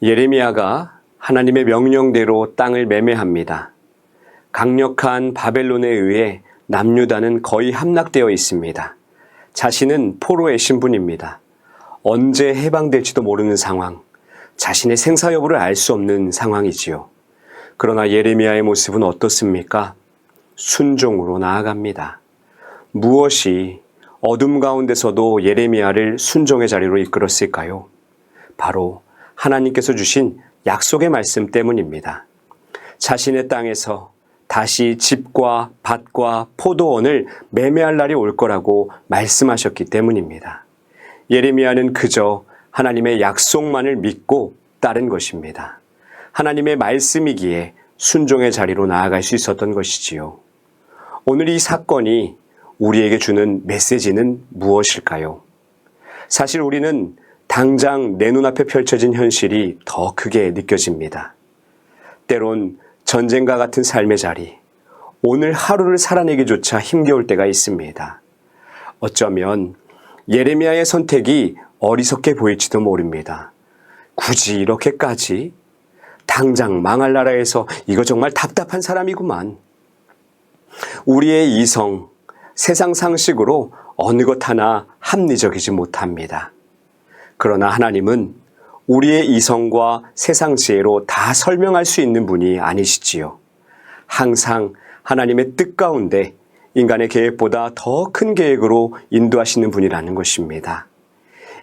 예레미야가 하나님의 명령대로 땅을 매매합니다. 강력한 바벨론에 의해 남유다는 거의 함락되어 있습니다. 자신은 포로의 신분입니다. 언제 해방될지도 모르는 상황, 자신의 생사 여부를 알 수 없는 상황이지요. 그러나 예레미야의 모습은 어떻습니까? 순종으로 나아갑니다. 무엇이 어둠 가운데서도 예레미야를 순종의 자리로 이끌었을까요? 바로 하나님께서 주신 약속의 말씀 때문입니다. 자신의 땅에서 다시 집과 밭과 포도원을 매매할 날이 올 거라고 말씀하셨기 때문입니다. 예레미야는 그저 하나님의 약속만을 믿고 따른 것입니다. 하나님의 말씀이기에 순종의 자리로 나아갈 수 있었던 것이지요. 오늘 이 사건이 우리에게 주는 메시지는 무엇일까요? 사실 우리는 당장 내 눈앞에 펼쳐진 현실이 더 크게 느껴집니다. 때론 전쟁과 같은 삶의 자리, 오늘 하루를 살아내기조차 힘겨울 때가 있습니다. 어쩌면 예레미야의 선택이 어리석게 보일지도 모릅니다. 굳이 이렇게까지 당장 망할 나라에서 이거 정말 답답한 사람이구만. 우리의 이성, 세상 상식으로 어느 것 하나 합리적이지 못합니다. 그러나 하나님은 우리의 이성과 세상 지혜로 다 설명할 수 있는 분이 아니시지요. 항상 하나님의 뜻 가운데 인간의 계획보다 더 큰 계획으로 인도하시는 분이라는 것입니다.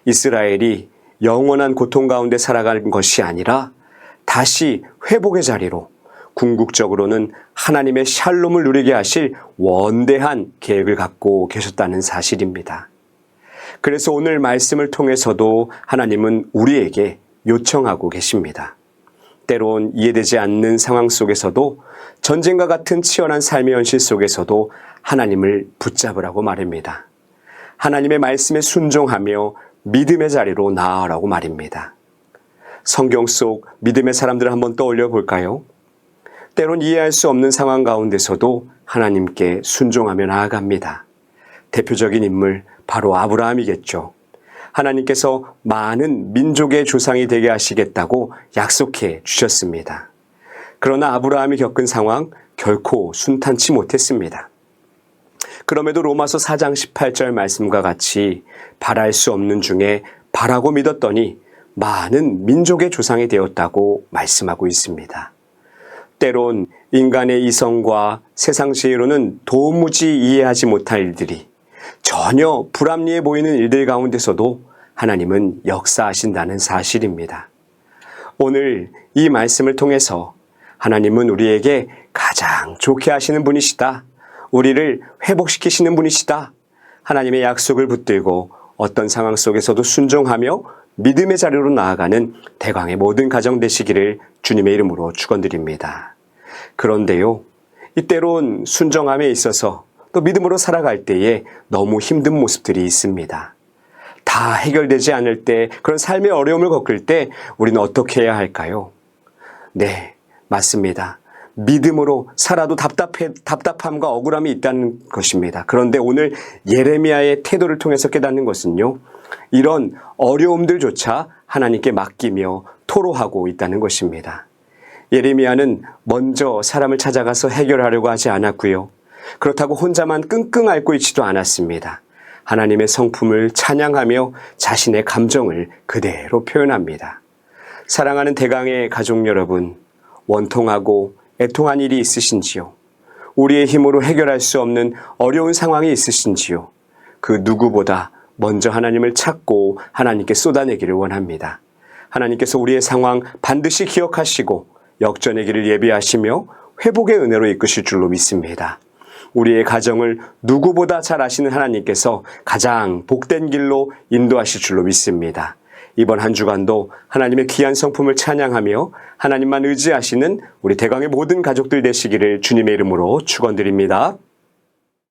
이스라엘이 영원한 고통 가운데 살아가는 것이 아니라 다시 회복의 자리로 궁극적으로는 하나님의 샬롬을 누리게 하실 원대한 계획을 갖고 계셨다는 사실입니다. 그래서 오늘 말씀을 통해서도 하나님은 우리에게 요청하고 계십니다. 때론 이해되지 않는 상황 속에서도 전쟁과 같은 치열한 삶의 현실 속에서도 하나님을 붙잡으라고 말입니다. 하나님의 말씀에 순종하며 믿음의 자리로 나아라고 말입니다. 성경 속 믿음의 사람들을 한번 떠올려 볼까요? 때론 이해할 수 없는 상황 가운데서도 하나님께 순종하며 나아갑니다. 대표적인 인물 바로 아브라함이겠죠. 하나님께서 많은 민족의 조상이 되게 하시겠다고 약속해 주셨습니다. 그러나 아브라함이 겪은 상황 결코 순탄치 못했습니다. 그럼에도 로마서 4장 18절 말씀과 같이 바랄 수 없는 중에 바라고 믿었더니 많은 민족의 조상이 되었다고 말씀하고 있습니다. 때론 인간의 이성과 세상 지혜로는 도무지 이해하지 못할 일들이 전혀 불합리해 보이는 일들 가운데서도 하나님은 역사하신다는 사실입니다. 오늘 이 말씀을 통해서 하나님은 우리에게 가장 좋게 하시는 분이시다. 우리를 회복시키시는 분이시다. 하나님의 약속을 붙들고 어떤 상황 속에서도 순종하며 믿음의 자리로 나아가는 대광의 모든 가정 되시기를 주님의 이름으로 축원드립니다. 그런데요, 이때론 순종함에 있어서 또 믿음으로 살아갈 때에 너무 힘든 모습들이 있습니다. 다 해결되지 않을 때, 그런 삶의 어려움을 겪을 때 우리는 어떻게 해야 할까요? 네, 맞습니다. 믿음으로 살아도 답답해, 답답함과 억울함이 있다는 것입니다. 그런데 오늘 예레미야의 태도를 통해서 깨닫는 것은요, 이런 어려움들조차 하나님께 맡기며 토로하고 있다는 것입니다. 예레미야는 먼저 사람을 찾아가서 해결하려고 하지 않았고요. 그렇다고 혼자만 끙끙 앓고 있지도 않았습니다. 하나님의 성품을 찬양하며 자신의 감정을 그대로 표현합니다. 사랑하는 대강의 가족 여러분, 원통하고 애통한 일이 있으신지요? 우리의 힘으로 해결할 수 없는 어려운 상황이 있으신지요? 그 누구보다 먼저 하나님을 찾고 하나님께 쏟아내기를 원합니다. 하나님께서 우리의 상황 반드시 기억하시고 역전의 길을 예비하시며 회복의 은혜로 이끄실 줄로 믿습니다. 우리의 가정을 누구보다 잘 아시는 하나님께서 가장 복된 길로 인도하실 줄로 믿습니다. 이번 한 주간도 하나님의 귀한 성품을 찬양하며 하나님만 의지하시는 우리 대강의 모든 가족들 되시기를 주님의 이름으로 축원드립니다.